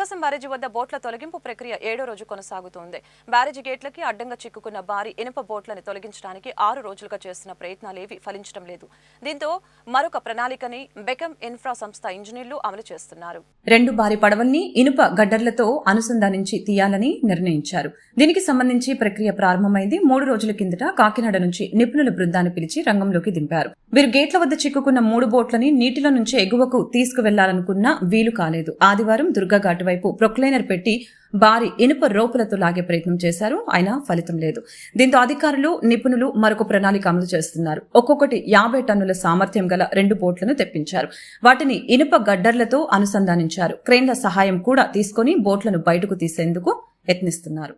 ప్రకాశం బ్యారేజీ వద్ద బోట్ల తొలగింపు ప్రక్రియ ఏడో రోజు కొనసాగుతోంది. బ్యారేజీ గేట్లకి అడ్డంగా చిక్కుకున్న భారీ ఇనుప బోట్లను తొలగించడానికి ఆరు రోజులుగా చేస్తున్న ప్రయత్నాలేవి ఫలించడం లేదు. దీంతో మరొక ప్రణాళికని బెకమ్ ఇన్ఫ్రా సంస్థ ఇంజనీర్లు అమలు చేస్తున్నారు. రెండు భారీ పడవల్ని ఇనుప గడ్డర్లతో అనుసంధానించి తీయాలని నిర్ణయించారు. దీనికి సంబంధించి ప్రక్రియ ప్రారంభమైంది. మూడు రోజుల కిందట కాకినాడ నుంచి నిపుణుల బృందాన్ని పిలిచి రంగంలోకి దింపారు. వీరు గేట్ల వద్ద చిక్కుకున్న మూడు బోట్లని నీటిలో నుంచి ఎగువకు తీసుకువెళ్ళాలనుకున్నా వీలు కాలేదు. ఆదివారం దుర్గాఘాటు వైపు ప్రొక్లైనర్ పెట్టి భారీ ఇనుప రోపులతో లాగే ప్రయత్నం చేశారు. అయినా ఫలితం లేదు. దీంతో అధికారులు నిపుణులు మరొక ప్రణాళిక అమలు చేస్తున్నారు. ఒక్కొక్కటి యాభై టన్నుల సామర్థ్యం గల రెండు బోట్లను తెప్పించారు. వాటిని ఇనుప గడ్డర్లతో అనుసంధానించారు. క్రేన్ల సహాయం కూడా తీసుకుని బోట్లను బయటకు తీసేందుకు యత్నిస్తున్నారు.